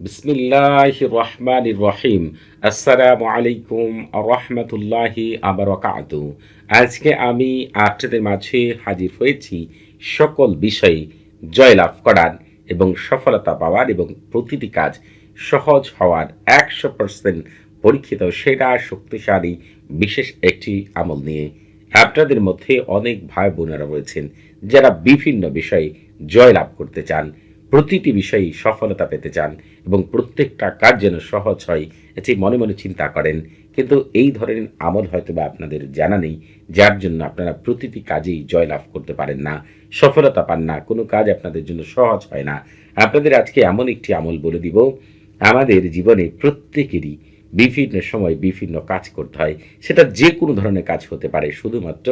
বিসমিল্লাহ রহমান রহিম আসসালামু আলাইকুম রহমতুল্লাহি আবরকাত। আজকে আমি আপনাদের মাঝে হাজির হয়েছি সকল বিষয়ে জয়লাভ করার এবং সফলতা পাওয়ার এবং প্রতিটি কাজ সহজ হওয়ার একশো পার্সেন্ট পরীক্ষিত সেরা শক্তিশালী বিশেষ একটি আমল নিয়ে আপনাদের মধ্যে অনেক ভাই বোনেরা রয়েছেন যারা বিভিন্ন বিষয়ে জয়লাভ করতে চান। প্রতিটি বিষয়েই সফলতা পেতে চান এবং প্রত্যেকটা কাজ যেন সহজ হয়, এটি মনে মনে চিন্তা করেন। কিন্তু এই ধরনের আমল হয়তো বা আপনাদের জানা নেই, যার জন্য আপনারা প্রতিটি কাজেই জয়লাভ করতে পারেন না, সফলতা পান না, কোনো কাজ আপনাদের জন্য সহজ হয় না। আপনাদের আজকে এমন একটি আমল বলে দিব, আমাদের জীবনে প্রত্যেকেরই বিভিন্ন সময় বিভিন্ন কাজ করতে হয়, সেটা যে কোনো ধরনের কাজ হতে পারে, শুধুমাত্র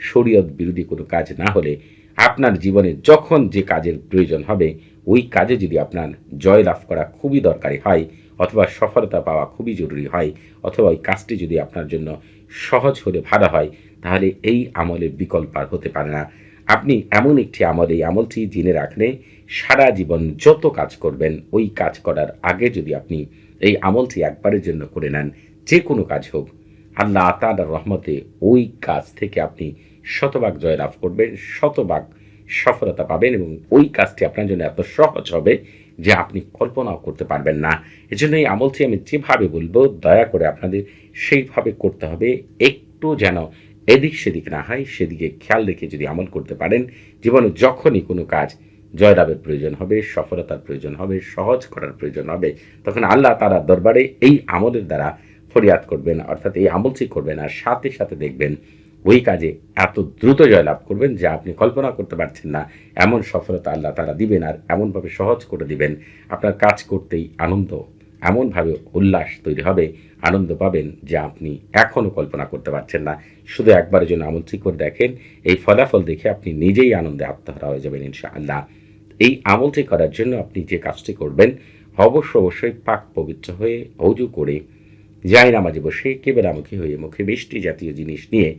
শরীয়ত বিরোধী কোনো কাজ না হলে আপনার জীবনে যখন যে কাজের প্রয়োজন হবে, ওই কাজে যদি আপনার জয় লাভ করা খুবই দরকারি হয়, অথবা সফলতা পাওয়া খুবই জরুরি হয়, অথবা ওই কাজটি যদি আপনার জন্য সহজ হলে ভালো হয়, তাহলে এই আমলের বিকল্প আর হতে পারে না। আপনি এমন একটি আমল, এই আমলটি জেনে রাখলে সারা জীবন যত কাজ করবেন, ওই কাজ করার আগে যদি আপনি এই আমলটি একবারের জন্য করে নেন, যে কোনো কাজ হোক, আল্লাহ তালার রহমতে ওই কাজ থেকে আপনি শতভাগ জয়লাভ করবেন, শতভাগ সফলতা পাবেন এবং ওই কাজটি আপনার জন্য এত সহজ হবে যে আপনি কল্পনাও করতে পারবেন না। এজন্য এই আমলটি আমি যেভাবে বলব, দয়া করে আপনাদের সেইভাবে করতে হবে। একটু যেন এদিক সেদিক না হয়, সেদিকে খেয়াল রেখে যদি আমল করতে পারেন, জীবনে যখনই কোনো কাজ জয়লাভের প্রয়োজন হবে, সফলতার প্রয়োজন হবে, সহজ করার প্রয়োজন হবে, তখন আল্লাহ তারা দরবারে এই আমলের দ্বারা ফরিয়াদ করবেন, অর্থাৎ এই আমলটি করবেন আর সাথে সাথে দেখবেন ওই কাজে এত দ্রুত জয়লাভ করবেন যা আপনি কল্পনা করতে পারছেন না। এমন সফলতা আল্লাহ তারা দিবেন আর এমনভাবে সহজ করে দিবেন। আপনার কাজ করতেই আনন্দ, এমনভাবে উল্লাস তৈরি হবে, আনন্দ পাবেন যে আপনি এখনও কল্পনা করতে পারছেন না। শুধু একবারের জন্য আমলটি করে দেখেন, এই ফলাফল দেখে আপনি নিজেই আনন্দে আত্মহারা হয়ে যাবেন ইনশাআল্লাহ। এই আমলটি করার জন্য আপনি যে কাজটি করবেন, অবশ্য অবশ্যই পাক পবিত্র হয়ে অজু করে যাই নামাজে বসে কেবলামুখী হয়ে মুখে মিষ্টি জাতীয় জিনিস নিয়ে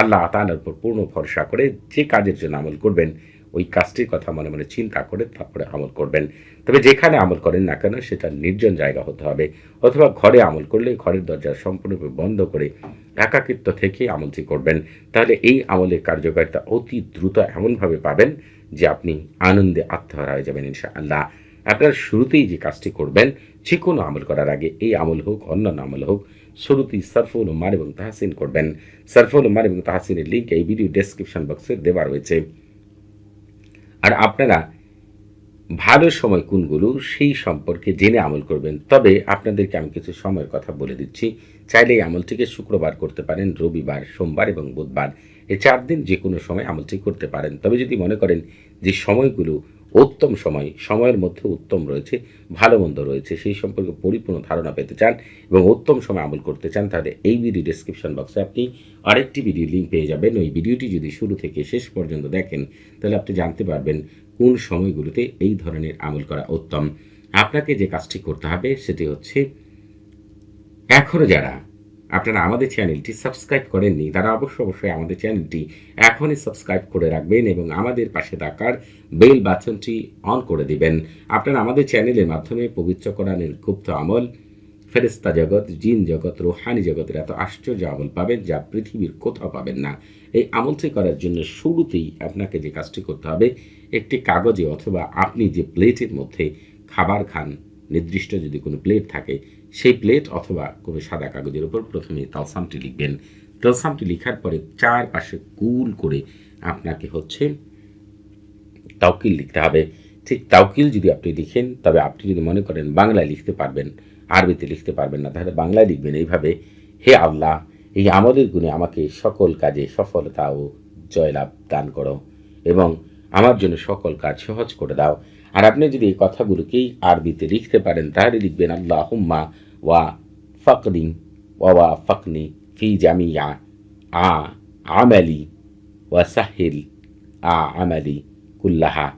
আল্লাহ তালার উপর পূর্ণ ভরসা করে যে কাজের জন্য আমল করবেন, ওই কাজটির কথা মনে মনে চিন্তা করে তারপরে আমল করবেন। তবে যেখানে আমল করেন না কেন, সেটা নির্জন জায়গা হতে হবে। অথবা ঘরে আমল করলে ঘরের দরজা সম্পূর্ণরূপে বন্ধ করে একাকিত্ব থেকে আমলটি করবেন। তাহলে এই আমলের কার্যকারিতা অতি দ্রুত এমনভাবে পাবেন যে আপনি আনন্দে আত্মহারা হয়ে যাবেন ইনশা আল্লাহ আপনার শুরুতেই যে কাজটি করবেন, যে কোনো আমল করার আগে এই আমল হোক, অন্যান্য আমল হোক শুরুতেই সারফুল উমার এবং তাহসিন করবেন। সারফুল উমার এবং তাহসিনের লিঙ্ক এই ভিডিও ডেসক্রিপশন বক্সে দেওয়া রয়েছে। আর আপনারা ভালো সময় কোনগুলো সেই সম্পর্কে জেনে আমল করবেন। তবে আপনাদেরকে আমি কিছু সময়ের কথা বলে দিচ্ছি। চাইলে এই আমলটিকে শুক্রবার করতে পারেন, রবিবার, সোমবার এবং বুধবার। এই চার দিন যে কোনো সময় আমলটি করতে পারেন। তবে যদি মনে করেন যে সময়গুলো উত্তম সময়, সময়ের মধ্যে উত্তম রয়েছে, ভালো মন্দ রয়েছে, সেই সম্পর্কে পরিপূর্ণ ধারণা পেতে চান এবং উত্তম সময় আমল করতে চান, তাহলে এই ভিডিও ডিসক্রিপশন বক্সে আপনি আরেকটি ভিডিও লিঙ্ক পেয়ে যাবেন। ওই ভিডিওটি যদি শুরু থেকে শেষ পর্যন্ত দেখেন, তাহলে আপনি জানতে পারবেন কোন সময়গুলোতে এই ধরনের আমল করা উত্তম। আপনাকে যে কাজটি করতে হবে, সেটি হচ্ছে এখনও যারা আপনারা আমাদের চ্যানেলটি সাবস্ক্রাইব করেননি, তারা অবশ্য অবশ্যই আমাদের চ্যানেলটি এখনই সাবস্ক্রাইব করে রাখবেন এবং আমাদের পাশে থাকার বেল বাটনটি অন করে দিবেন। আপনারা আমাদের চ্যানেলের মাধ্যমে পবিত্র কোরআনের গুপ্ত আমল ফেরেস্তা জগৎ, জিন জগৎ, রোহানি জগতের এত আশ্চর্য আমল পাবেন যা পৃথিবীর কোথাও পাবেন না। এই আমলটি করার জন্য শুরুতেই আপনাকে যে কাজটি করতে হবে, একটি কাগজে অথবা আপনি যে প্লেটের মধ্যে খাবার খান, নির্দিষ্ট যদি কোনো প্লেট থাকে সেই প্লেট অথবা কোনো সাদা কাগজের উপর প্রথমে তালসামটি লিখবেন। তালসামটি লেখার পরে চারপাশে কুল করে আপনাকে হচ্ছে তাউকিল লিখতে হবে। ঠিক তাউকিল যদি আপনি লিখেন, তবে আপনি যদি মনে করেন বাংলায় লিখতে পারবেন, আরবিতে লিখতে পারবেন না, তাহলে বাংলায় লিখবেন এইভাবে, হে আল্লাহ, এই আমলের গুণে আমাকে সকল কাজে সফলতা ও জয়লাভ দান করো এবং আমার জন্য সকল কাজ সহজ করে দাও। আর আপনি যদি এই কথাগুলোকেই আরবিতে লিখতে পারেন, তাহলে লিখবেন আল্লাহ হুম্মা ওয়া ফকরিং ওয়া ফকনি ফি জামিয়া আ আমালি ওয়া সাহিল আ আমালি কুল্লাহা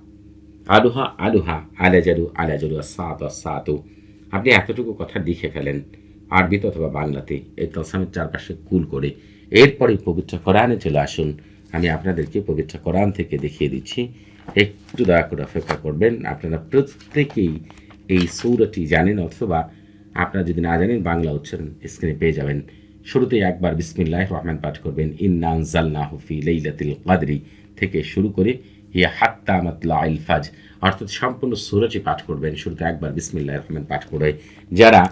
আলুহা আলুহা আলাজারু আলাজারু সাত সাতু আপনি এতটুকু কথা লিখে ফেলেন আরবিতে অথবা বাংলাতে, এই তলসামের চারপাশে কুল করে। এরপরে পবিত্র কোরআনে চলে আসুন। আমি আপনাদেরকে পবিত্র কোরআন থেকে দেখিয়ে দিচ্ছি। একটু দয়া করে অপেক্ষা করবেন। আপনারা প্রত্যেকেই এই সৌরটি জানেন অথবা আপনারা যদি না জানেন, বাংলা উচ্চারণ স্ক্রিনে পেয়ে যাবেন। শুরুতেই একবার বিসমিল্লাহ রহমান পাঠ করবেন। ইন্না আনজালনাহু ফি লাইলাতিল কাদরি থেকে শুরু করে ইয়া হাত্তা মাতলা আইল ফাজ অর্থাৎ সম্পূর্ণ সুরটি পাঠ করবেন। শুরুতে একবার বিসমিল্লাহ রহমান পাঠ করে যারা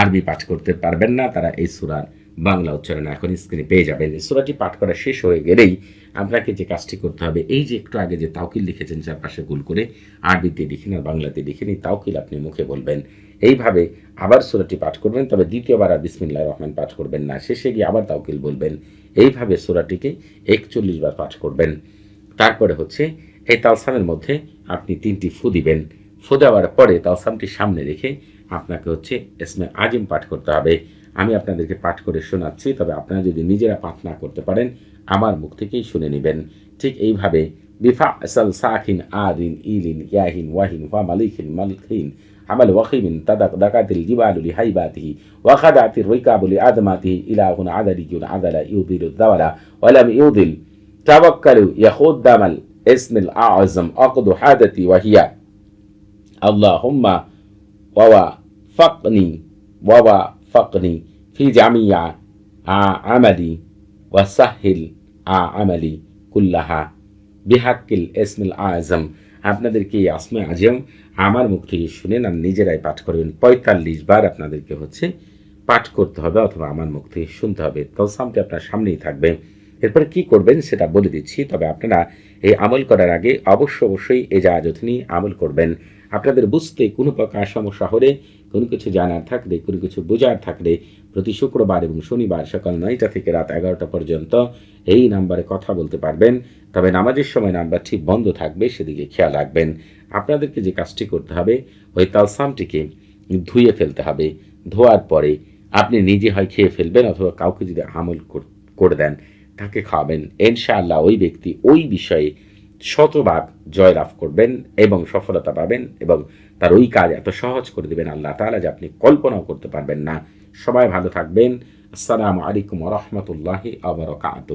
আরবি পাঠ করতে পারবেন না, তারা এই সুরার বাংলা উচ্চারণ এখন স্ক্রিনে পেয়ে যাবেন। সুরাটি পাঠ করা শেষ হয়ে গেলেই আপনাকে যে কাজটি করতে হবে, এই যে একটু আগে যে তাওকিল লিখেছেন চারপাশে গুল করে, আরবিতে লিখেন আর বাংলাতে লিখেন এই তাওকিল আপনি মুখে বলবেন। এইভাবে আবার সুরাটি পাঠ করবেন, তবে দ্বিতীয়বার আর বিসমিল্লাহ রহমান পাঠ করবেন না, শেষে গিয়ে আবার তাওকিল বলবেন। এইভাবে সুরাটিকে একচল্লিশ বার পাঠ করবেন। তারপরে হচ্ছে, এই তালসামের মধ্যে আপনি তিনটি ফু দিবেন। ফু দেওয়ার পরে তালসামটি সামনে রেখে আপনাকে হচ্ছে এসমে আজিম পাঠ করতে হবে। আমি আপনাদেরকে পাঠ করে শোনাচ্ছি তবে আপনারা যদি নিজেরা পাঠ না করতে পারেন আমার মুখ থেকেই শুনে নেবেন ঠিক এইভাবে বিফা আসাল সাখিন আদিন ইলিন ইয়াহিন ওয়াহিন ওয়া মালিকিন মালিকিন عمل وخيم تدق دقات الجبال لهيباته وخدعت الركاب لعظمته إله عدلي عدل يضل الذول ولم يضل توكلوا يخوض دم الاسم الأعظم أقض حادتي وهي اللهم ووفقني ووفقني في جميع عملي وسهل عملي كلها بحق الاسم الأعظم আপনাদেরকে এই আসমে আজম আমার মুখ থেকে শুনেন আর নিজেরাই পাঠ করবেন পঁয়তাল্লিশ বার আপনাদেরকে হচ্ছে পাঠ করতে হবে অথবা আমার মুখ থেকে শুনতে হবে তলসামটি আপনার সামনেই থাকবে এরপরে কি করবেন সেটা বলে দিচ্ছি তবে আপনারা এই আমল করার আগে অবশ্য অবশ্যই এ জাহাজত নিয়ে আমল করবেন আপনাদের বুঝতে কোনো প্রকার সমস্যা হলে কোনো কিছু জানার থাকলে, কোনো কিছু বোঝার থাকলে প্রতি শুক্রবার এবং শনিবার সকাল নয়টা থেকে রাত এগারোটা পর্যন্ত এই নাম্বারে কথা বলতে পারবেন। তবে নামাজের সময় নাম্বারটি বন্ধ থাকবে, সেদিকে খেয়াল রাখবেন। আপনাদেরকে যে কাজটি করতে হবে, ওই তালসামটিকে ধুয়ে ফেলতে হবে। ধোয়ার পরে আপনি নিজে হয় খেয়ে ফেলবেন অথবা কাউকে যদি আমল করে দেন, তাকে খাওয়াবেন। ইনশাআল্লাহ ওই ব্যক্তি ওই বিষয়ে শতভাগ জয়লাভ করবেন এবং সফলতা পাবেন এবং তার ওই কাজ এত সহজ করে দেবেন আল্লাহ তালা যে আপনি কল্পনাও করতে পারবেন না। সবাই ভালো থাকবেন। আসসালামু আলাইকুম রহমতুল্লাহি আবরকাত